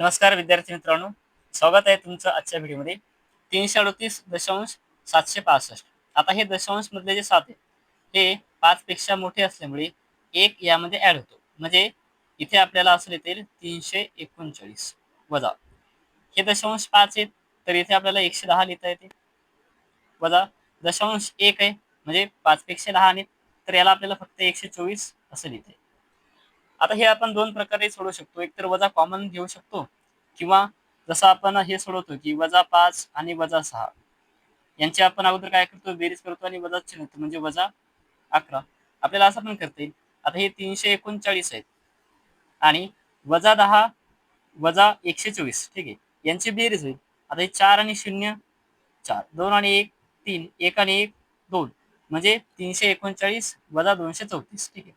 नमस्कार विद्यार्थी मित्रांनो. स्वागत आहे तुमचं आजच्या व्हिडिओमध्ये. तीनशे अडतीस दशांश सातशे पासष्ट. आता हे दशांश मधले जे सात आहे हे पाच पेक्षा मोठे असल्यामुळे एक यामध्ये ऍड होतो. म्हणजे इथे आपल्याला असं लिहिता तीनशे एकोणचाळीस वजा. हे दशांश पाच आहेत तर इथे आपल्याला एकशे दहा लिहिता येते. वजा दशांश एक आहे म्हणजे पाच पेक्षा आहेत तर याला आपल्याला फक्त एकशे चोवीस असं लिहिता येईल. आता हे आपण दोन प्रकारे सोडवू शकतो. एक तर वजा कॉमन घेऊ शकतो किंवा जसं आपण हे सोडवतो की वजा पाच आणि वजा सहा. यांची आपण अगोदर काय करतो? बेरीज करतो आणि वजा चिन्ह म्हणजे वजा अकरा. आपल्याला असं पण करता येईल. आता हे तीनशे एकोणचाळीस आहेत. आणि वजा दहा वजा एकशे चोवीस ठीक आहे. यांची बेरीज होईल. आता हे चार आणि शून्य चार. दोन आणि एक तीन. एक आणि एक दोन. म्हणजे तीनशे एकोणचाळीस वजा दोनशे चौतीस ठीक आहे.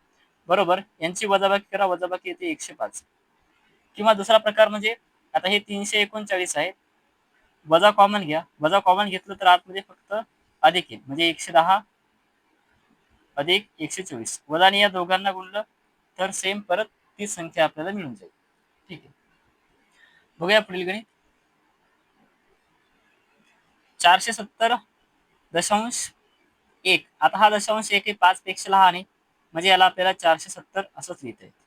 बरोबर? यांची वजाबाकी करा वजाबाकी येते एकशे पाच. किंवा दुसरा प्रकार म्हणजे आता हे तीनशे एकोणचाळीस आहे. वजा कॉमन घ्या. वजा कॉमन घेतलं तर आतमध्ये फक्त अधिक येईल. म्हणजे एकशे दहा अधिक एकशे चोवीस. वजाने या दोघांना गुणलं तर सेम परत ती संख्या आपल्याला मिळून जाईल. ठीक आहे. बघूया पुढील गणित. चारशे सत्तर दशांश एक. आता हा दशांश एक हे पाच पेक्षा लहान आहे. म्हणजे याला आपल्याला चारशे सत्तर असंच लिहिता येते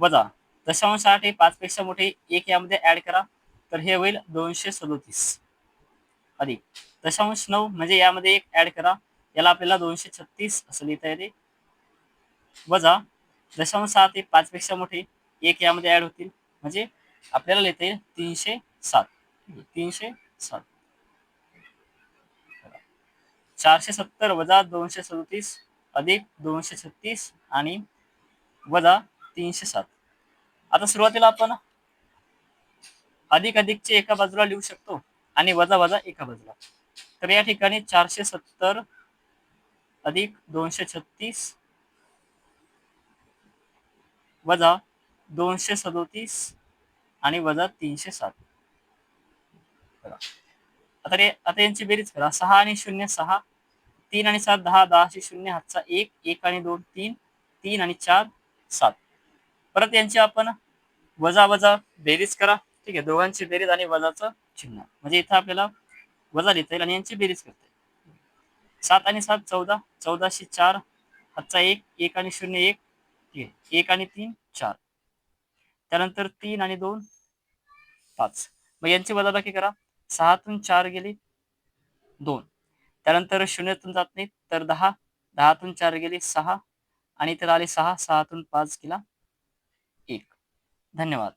वजा दशांश आठ हे पाच पेक्षा मोठे एक यामध्ये ऍड करा तर हे होईल दोनशे सदोतीस. अधिक दशांश नऊ म्हणजे यामध्ये एक ऍड करा याला आपल्याला दोनशे छत्तीस असं लिहिता येते. वजा दशांश सात हे पाच पेक्षा मोठे एक यामध्ये ऍड होतील म्हणजे आपल्याला लिहिता येईल तीनशे सात. तीनशे सात. चारशे सत्तर वजा दोनशे सदोतीस अधिक दोनशे छत्तीस आणि वजा तीनशे सात. आता सुरुवातीला आपण अधिक अधिकचे एका बाजूला लिहू शकतो आणि वजा वजा एका बाजूला. तर या ठिकाणी चारशे सत्तर अधिक दोनशे छत्तीस वजा दोनशे सदोतीस आणि वजा तीनशे सात. आता रे आता यांची बेरीज करा. सहा आणि शून्य सहा तीन आणि सात दहा दहाशे शून्य हातचा एक एक आणि दोन तीन तीन आणि चार सात. परत यांची आपण वजा वजा बेरीज करा. ठीक आहे दोघांची बेरीज आणि वजाचं चिन्ह. म्हणजे इथं आपल्याला वजा लिहिता येईल आणि यांची बेरीज करता येईल. सात आणि सात चौदा चौदाशे चार हातचा एक एक आणि शून्य एक ठीक आहे एक आणि तीन चार. त्यानंतर तीन आणि दोन पाच. मग यांची वजाबाकी करा. सहातून चार गेली दोन. त्यानंतर शून्यातून जात नाही तर दहा दहातून चार गेले सहा आणि तर आले सहा सहातून पाच गेला एक. धन्यवाद.